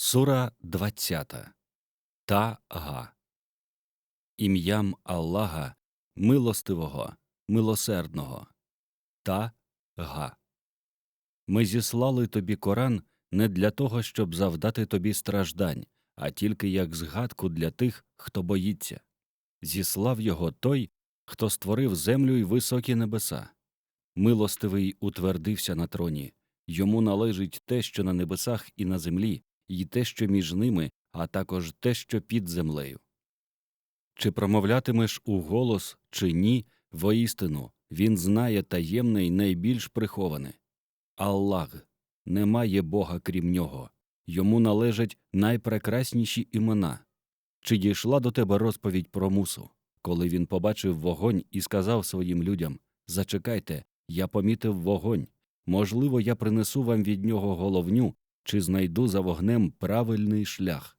Сура 20. Та-га. Ім'ям Аллаха, милостивого, милосердного. Та-га. Ми зіслали тобі Коран не для того, щоб завдати тобі страждань, а тільки як згадку для тих, хто боїться. Зіслав його той, хто створив землю й високі небеса. Милостивий утвердився на троні. Йому належить те, що на небесах і на землі, і те, що між ними, а також те, що під землею. Чи промовлятимеш у голос, чи ні, воістину він знає таємне й найбільш приховане. Аллах немає Бога крім нього, йому належать найпрекрасніші імена. Чи дійшла до тебе розповідь про мусу, коли він побачив вогонь і сказав своїм людям Зачекайте, я помітив вогонь. Можливо, я принесу вам від нього головню чи знайду за вогнем правильний шлях.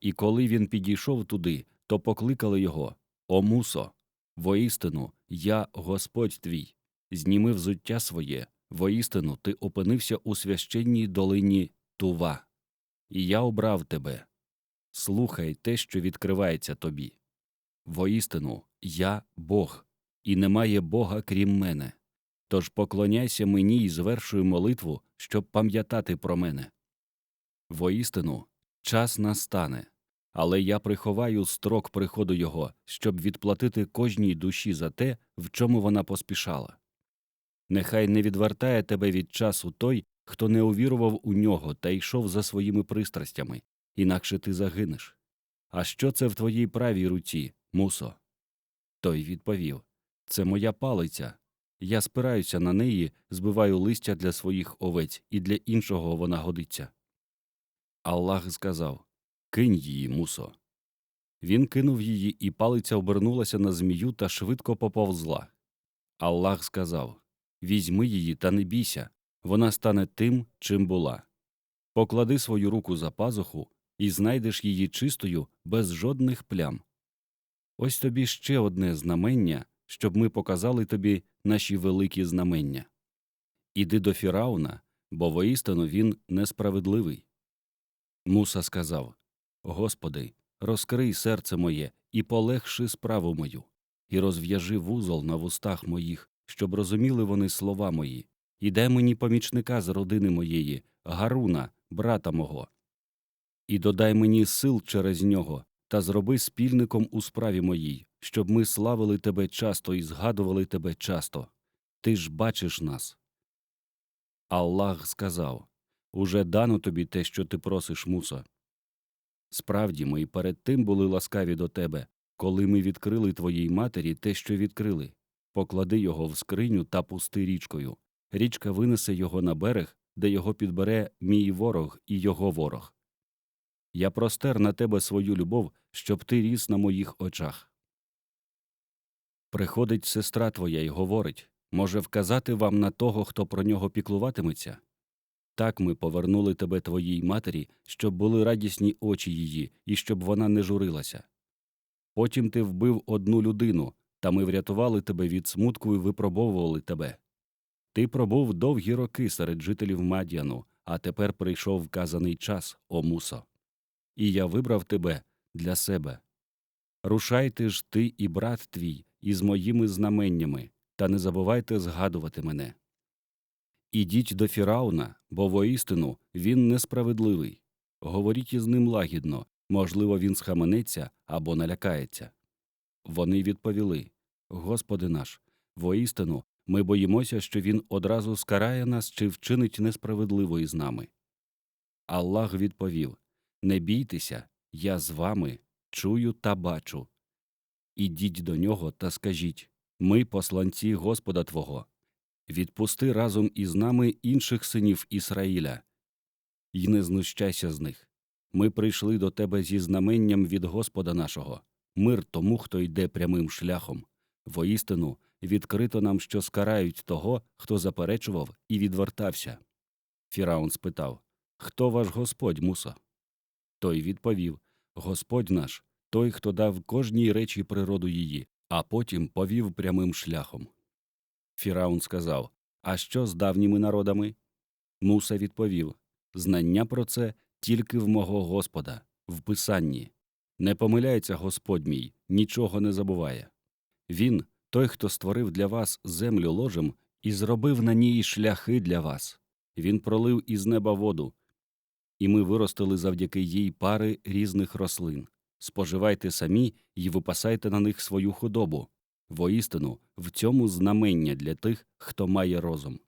І коли він підійшов туди, то покликали його О мусо, воістину, я Господь твій, зніми взуття своє, воістину ти опинився у священній долині Тува, і я обрав тебе. Слухай те, що відкривається тобі. Воістину, я Бог, і немає Бога крім мене. Тож поклоняйся мені і звершуй молитву, щоб пам'ятати про мене. Воістину, час настане, але я приховаю строк приходу його, щоб відплатити кожній душі за те, в чому вона поспішала. Нехай не відвертає тебе від часу той, хто не увірував у нього та йшов за своїми пристрастями, інакше ти загинеш. А що це в твоїй правій руці, мусо? Той відповів Це моя палиця. Я спираюся на неї, збиваю листя для своїх овець, і для іншого вона годиться. Аллах сказав Кинь її, мусо. Він кинув її, і палиця обернулася на змію та швидко поповзла. Аллах сказав Візьми її та не бійся, вона стане тим, чим була. Поклади свою руку за пазуху і знайдеш її чистою без жодних плям. Ось тобі ще одне знамення, щоб ми показали тобі наші великі знамення. Іди до Фірауна, бо воістину він несправедливий. Муса сказав Господи, розкрий серце моє і полегши справу мою, і розв'яжи вузол на вустах моїх, щоб розуміли вони слова мої, і дай мені помічника з родини моєї, Гаруна, брата мого. І додай мені сил через нього, та зроби спільником у справі моїй, щоб ми славили тебе часто і згадували тебе часто. Ти ж бачиш нас. Аллах сказав Уже дано тобі те, що ти просиш, муса. Справді, ми й перед тим були ласкаві до тебе, коли ми відкрили твоїй матері те, що відкрили. Поклади його в скриню та пусти річкою. Річка винесе його на берег, де його підбере мій ворог і його ворог. Я простер на тебе свою любов, щоб ти ріс на моїх очах. Приходить сестра твоя і говорить може вказати вам на того, хто про нього піклуватиметься? Так ми повернули тебе твоїй матері, щоб були радісні очі її, і щоб вона не журилася. Потім ти вбив одну людину, та ми врятували тебе від смутку і випробовували тебе. Ти пробув довгі роки серед жителів Мадіану, а тепер прийшов вказаний час, о мусо. І я вибрав тебе для себе. Рушайте ж ти і брат твій із моїми знаменнями, та не забувайте згадувати мене. Ідіть до Фірауна, бо воістину він несправедливий. Говоріть із ним лагідно, можливо, він схаменеться або налякається. Вони відповіли Господи наш, воістину, ми боїмося, що він одразу скарає нас чи вчинить несправедливо із нами. Аллах відповів Не бійтеся, я з вами чую та бачу. Ідіть до нього та скажіть Ми посланці Господа Твого. Відпусти разом із нами інших синів Ісраїля, й не знущайся з них. Ми прийшли до тебе зі знаменням від Господа нашого, мир тому, хто йде прямим шляхом. Воістину, відкрито нам, що скарають того, хто заперечував і відвертався. Фіраун спитав Хто ваш Господь, мусо? Той відповів Господь наш, той, хто дав кожній речі природу її, а потім повів прямим шляхом. Фіраун сказав А що з давніми народами? Муса відповів Знання про це тільки в мого Господа, в Писанні. Не помиляється Господь мій, нічого не забуває. Він, той, хто створив для вас землю ложем і зробив на ній шляхи для вас. Він пролив із неба воду, і ми виростили завдяки їй пари різних рослин. Споживайте самі і випасайте на них свою худобу. Воістину, в цьому знамення для тих, хто має розум.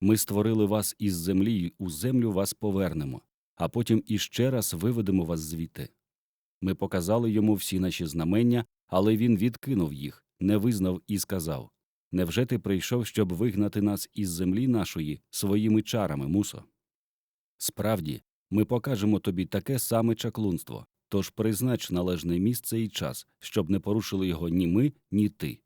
Ми створили вас із землі, й у землю вас повернемо, а потім іще раз виведемо вас звідти. Ми показали йому всі наші знамення, але він відкинув їх, не визнав і сказав Невже ти прийшов, щоб вигнати нас із землі нашої своїми чарами, мусо? Справді, ми покажемо тобі таке саме чаклунство, тож признач належне місце і час, щоб не порушили його ні ми, ні ти.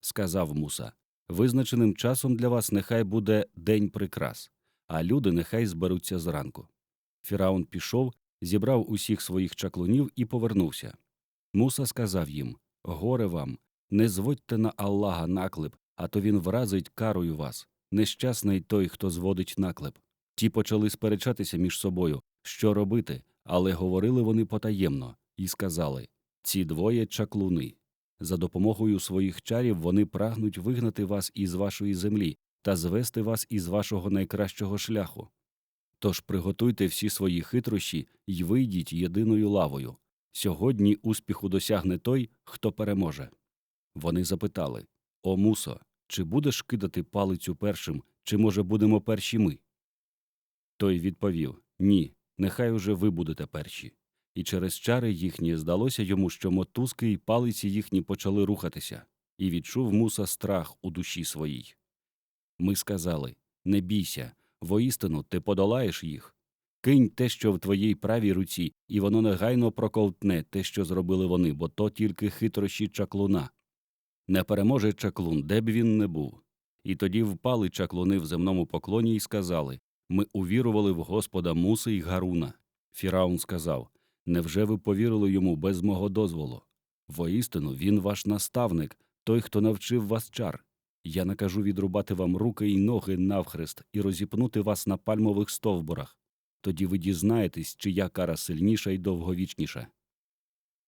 Сказав Муса Визначеним часом для вас нехай буде день прикрас, а люди нехай зберуться зранку. Фіраун пішов, зібрав усіх своїх чаклунів і повернувся. Муса сказав їм Горе вам, не зводьте на Аллаха наклеп, а то він вразить карою вас. Нещасний той, хто зводить наклеп. Ті почали сперечатися між собою, що робити, але говорили вони потаємно і сказали ці двоє чаклуни. За допомогою своїх чарів вони прагнуть вигнати вас із вашої землі та звести вас із вашого найкращого шляху. Тож приготуйте всі свої хитрощі й вийдіть єдиною лавою. Сьогодні успіху досягне той, хто переможе. Вони запитали О мусо, чи будеш кидати палицю першим, чи, може, будемо перші ми? Той відповів Ні, нехай уже ви будете перші. І через чари їхні здалося йому, що мотузки й палиці їхні почали рухатися, і відчув муса страх у душі своїй. Ми сказали Не бійся, воістину ти подолаєш їх. Кинь те, що в твоїй правій руці, і воно негайно проковтне те, що зробили вони, бо то тільки хитрощі чаклуна. Не переможе чаклун, де б він не був. І тоді впали чаклуни в земному поклоні і сказали Ми увірували в Господа Муси й Гаруна. Фіраун сказав Невже ви повірили йому без мого дозволу? Воістину, він ваш наставник, той, хто навчив вас чар. Я накажу відрубати вам руки й ноги навхрест і розіпнути вас на пальмових стовбурах. Тоді ви дізнаєтесь, чия кара сильніша й довговічніша.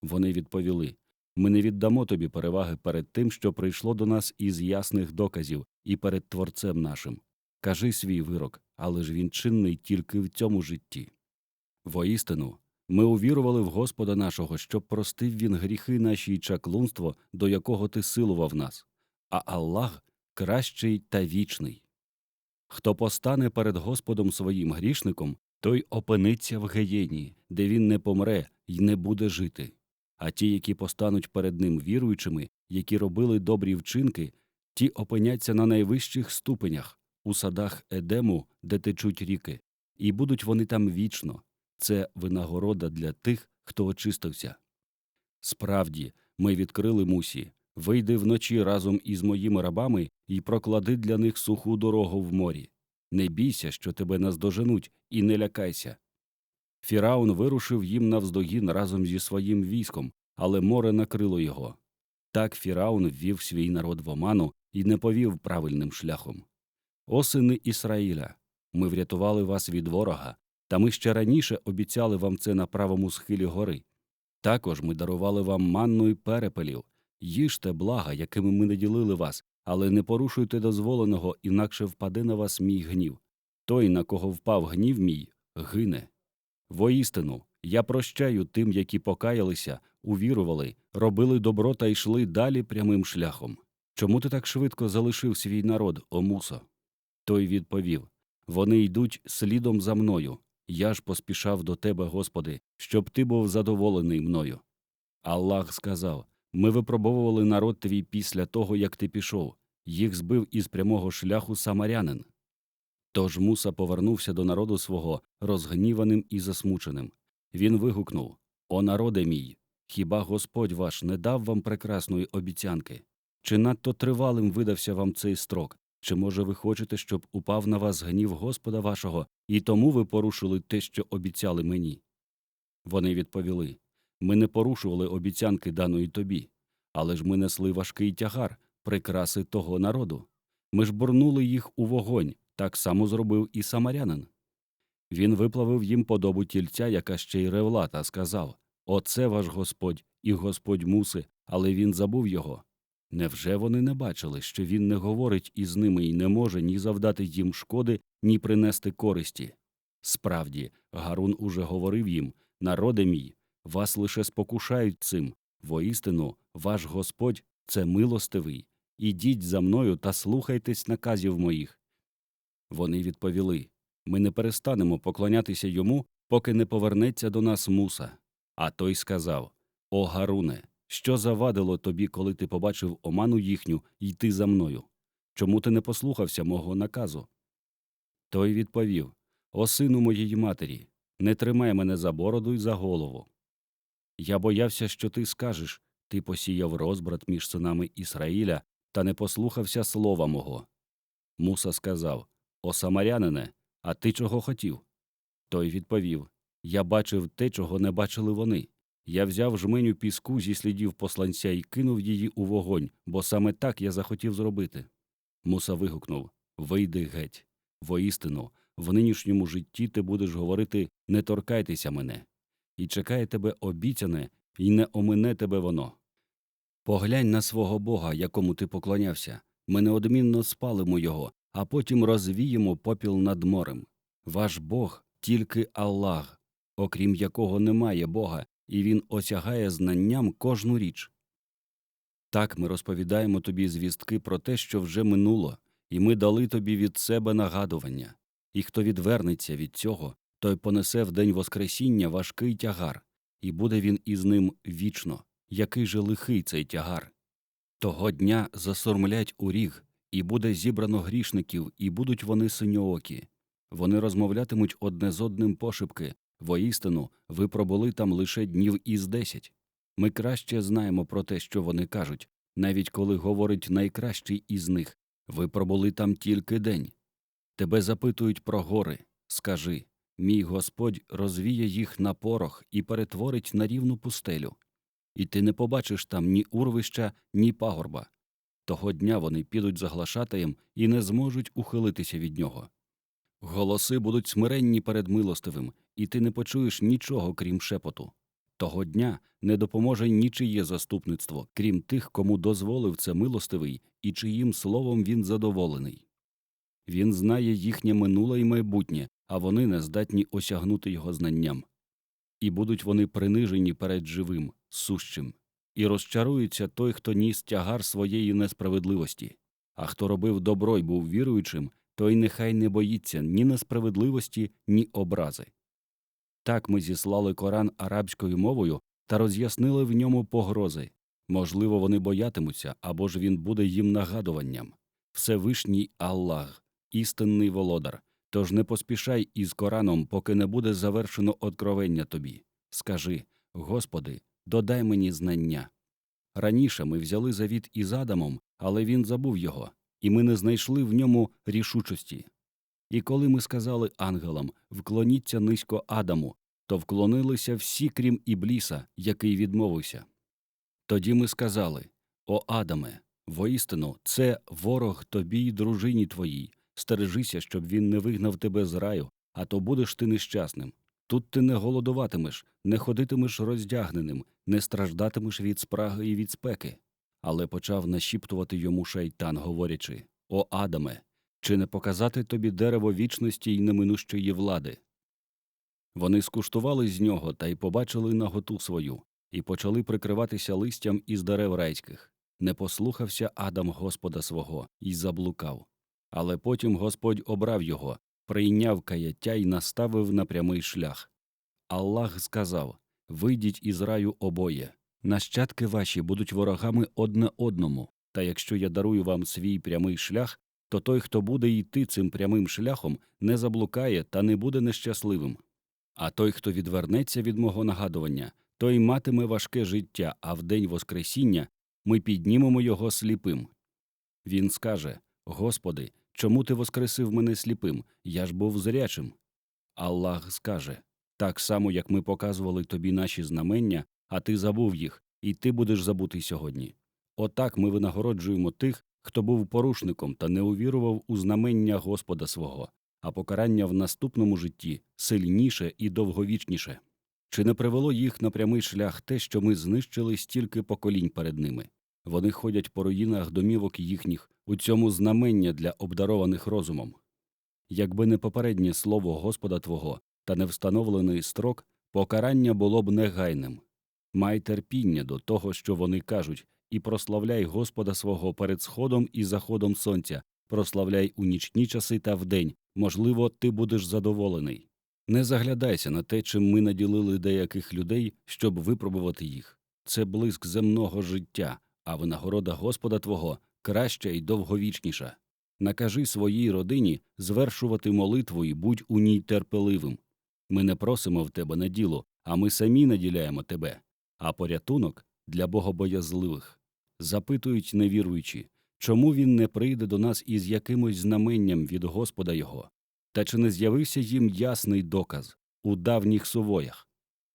Вони відповіли Ми не віддамо тобі переваги перед тим, що прийшло до нас із ясних доказів, і перед Творцем нашим. Кажи свій вирок, але ж він чинний тільки в цьому житті. Воістину, ми увірували в Господа нашого, щоб простив він гріхи наші й чаклунство, до якого ти силував нас, а Аллах кращий та вічний. Хто постане перед Господом своїм грішником, той опиниться в геєні, де він не помре й не буде жити. А ті, які постануть перед ним віруючими, які робили добрі вчинки, ті опиняться на найвищих ступенях, у садах Едему, де течуть ріки, і будуть вони там вічно це винагорода для тих, хто очистився. Справді, ми відкрили мусі вийди вночі разом із моїми рабами і проклади для них суху дорогу в морі. Не бійся, що тебе наздоженуть, і не лякайся. Фіраун вирушив їм навздогін разом зі своїм військом, але море накрило його. Так Фіраун ввів свій народ в оману і не повів правильним шляхом. О сини Ісраїля, ми врятували вас від ворога, та ми ще раніше обіцяли вам це на правому схилі гори. Також ми дарували вам манну й перепелів, їжте блага, якими ми не ділили вас, але не порушуйте дозволеного, інакше впаде на вас мій гнів. Той, на кого впав гнів мій, гине. Воістину, я прощаю тим, які покаялися, увірували, робили добро та йшли далі прямим шляхом. Чому ти так швидко залишив свій народ, о мусо? Той відповів Вони йдуть слідом за мною. Я ж поспішав до тебе, Господи, щоб ти був задоволений мною. Аллах сказав Ми випробовували народ твій після того, як ти пішов, їх збив із прямого шляху самарянин. Тож Муса повернувся до народу свого, розгніваним і засмученим. Він вигукнув О народе мій! Хіба Господь ваш не дав вам прекрасної обіцянки? Чи надто тривалим видався вам цей строк? Чи, може, ви хочете, щоб упав на вас гнів Господа вашого, і тому ви порушили те, що обіцяли мені? Вони відповіли Ми не порушували обіцянки даної тобі, але ж ми несли важкий тягар, прикраси того народу. Ми ж бурнули їх у вогонь, так само зробив і самарянин. Він виплавив їм подобу тільця, яка ще й ревла, та сказав Оце ваш Господь, і Господь муси, але він забув його. Невже вони не бачили, що він не говорить із ними і не може ні завдати їм шкоди, ні принести користі? Справді, Гарун уже говорив їм народе мій, вас лише спокушають цим. Воістину, ваш Господь це милостивий. Ідіть за мною та слухайтесь наказів моїх. Вони відповіли Ми не перестанемо поклонятися йому, поки не повернеться до нас муса. А той сказав О Гаруне, що завадило тобі, коли ти побачив оману їхню йти за мною? Чому ти не послухався мого наказу? Той відповів О сину моєї матері, не тримай мене за бороду й за голову. Я боявся, що ти скажеш ти посіяв розбрат між синами Ісраїля та не послухався слова мого. Муса сказав О самарянине, а ти чого хотів? Той відповів Я бачив те, чого не бачили вони. Я взяв жменю піску зі слідів посланця і кинув її у вогонь, бо саме так я захотів зробити. Муса вигукнув Вийди геть. Воістину, в нинішньому житті ти будеш говорити не торкайтеся мене, і чекає тебе обіцяне, і не омине тебе воно. Поглянь на свого Бога, якому ти поклонявся. Ми неодмінно спалимо його, а потім розвіємо попіл над морем. Ваш Бог тільки Аллах, окрім якого немає Бога, і він осягає знанням кожну річ. Так ми розповідаємо тобі звістки про те, що вже минуло, і ми дали тобі від себе нагадування. І хто відвернеться від цього, той понесе в день Воскресіння важкий тягар, і буде він із ним вічно. Який же лихий цей тягар? Того дня засурмлять у ріг, і буде зібрано грішників, і будуть вони синьоокі. Вони розмовлятимуть одне з одним пошепки воістину, ви пробули там лише днів із десять. Ми краще знаємо про те, що вони кажуть, навіть коли говорить найкращий із них ви пробули там тільки день. Тебе запитують про гори. Скажи мій Господь розвіє їх на порох і перетворить на рівну пустелю. І ти не побачиш там ні урвища, ні пагорба. Того дня вони підуть за глашатаєм і не зможуть ухилитися від нього. Голоси будуть смиренні перед милостивим, і ти не почуєш нічого, крім шепоту. Того дня не допоможе нічиє заступництво, крім тих, кому дозволив це милостивий і чиїм словом він задоволений. Він знає їхнє минуле і майбутнє, а вони не здатні осягнути його знанням. І будуть вони принижені перед живим, сущим, і розчарується той, хто ніс тягар своєї несправедливості, а хто робив добро й був віруючим, той нехай не боїться ні несправедливості, ні образи. Так ми зіслали Коран арабською мовою та роз'яснили в ньому погрози. Можливо, вони боятимуться, або ж він буде їм нагадуванням. Всевишній Аллах, істинний володар. Тож не поспішай із Кораном, поки не буде завершено откровення тобі. Скажи Господи, додай мені знання. Раніше ми взяли завіт із Адамом, але він забув його, і ми не знайшли в ньому рішучості. І коли ми сказали ангелам вклоніться низько Адаму, то вклонилися всі, крім Ібліса, який відмовився. Тоді ми сказали О Адаме, воістину, це ворог тобі й дружині твоїй. Стережися, щоб він не вигнав тебе з раю, а то будеш ти нещасним. Тут ти не голодуватимеш, не ходитимеш роздягненим, не страждатимеш від спраги і від спеки. Але почав нашіптувати йому шайтан, говорячи О Адаме, чи не показати тобі дерево вічності й неминущої влади? Вони скуштували з нього та й побачили наготу свою, і почали прикриватися листям із дерев райських. Не послухався Адам Господа свого і заблукав. Але потім Господь обрав його, прийняв каяття й наставив на прямий шлях. Аллах сказав Вийдіть із раю обоє. Нащадки ваші будуть ворогами одне одному, та якщо я дарую вам свій прямий шлях, то той, хто буде йти цим прямим шляхом, не заблукає та не буде нещасливим. А той, хто відвернеться від мого нагадування, той матиме важке життя, а в день Воскресіння ми піднімемо його сліпим. Він скаже Господи, чому ти воскресив мене сліпим? Я ж був зрячим. Аллах скаже так само, як ми показували тобі наші знамення, а ти забув їх, і ти будеш забутий сьогодні. Отак ми винагороджуємо тих, хто був порушником та не увірував у знамення Господа свого. а покарання в наступному житті сильніше і довговічніше. Чи не привело їх на прямий шлях те, що ми знищили стільки поколінь перед ними? Вони ходять по руїнах домівок їхніх, у цьому знамення для обдарованих розумом. Якби не попереднє слово Господа Твого та не встановлений строк, покарання було б негайним. Май терпіння до того, що вони кажуть, і прославляй Господа свого перед сходом і заходом сонця, прославляй у нічні часи та вдень, можливо, ти будеш задоволений. Не заглядайся на те, чим ми наділили деяких людей, щоб випробувати їх. Це блиск земного життя, а винагорода Господа Твого краща і довговічніша. Накажи своїй родині звершувати молитву і будь у ній терпеливим. Ми не просимо в тебе на діло, а ми самі наділяємо тебе, а порятунок для богобоязливих. Запитують невіруючі, чому він не прийде до нас із якимось знаменням від Господа його? Та чи не з'явився їм ясний доказ у давніх сувоях?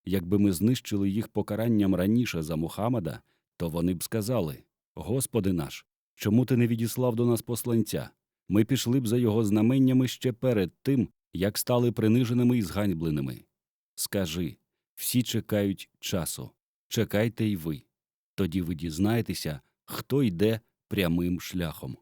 Якби ми знищили їх покаранням раніше за Мухаммада, то вони б сказали Господи наш, чому ти не відіслав до нас посланця? Ми пішли б за його знаменнями ще перед тим, як стали приниженими і зганьбленими. Скажи всі чекають часу, чекайте й ви. Тоді ви дізнаєтеся, хто йде прямим шляхом.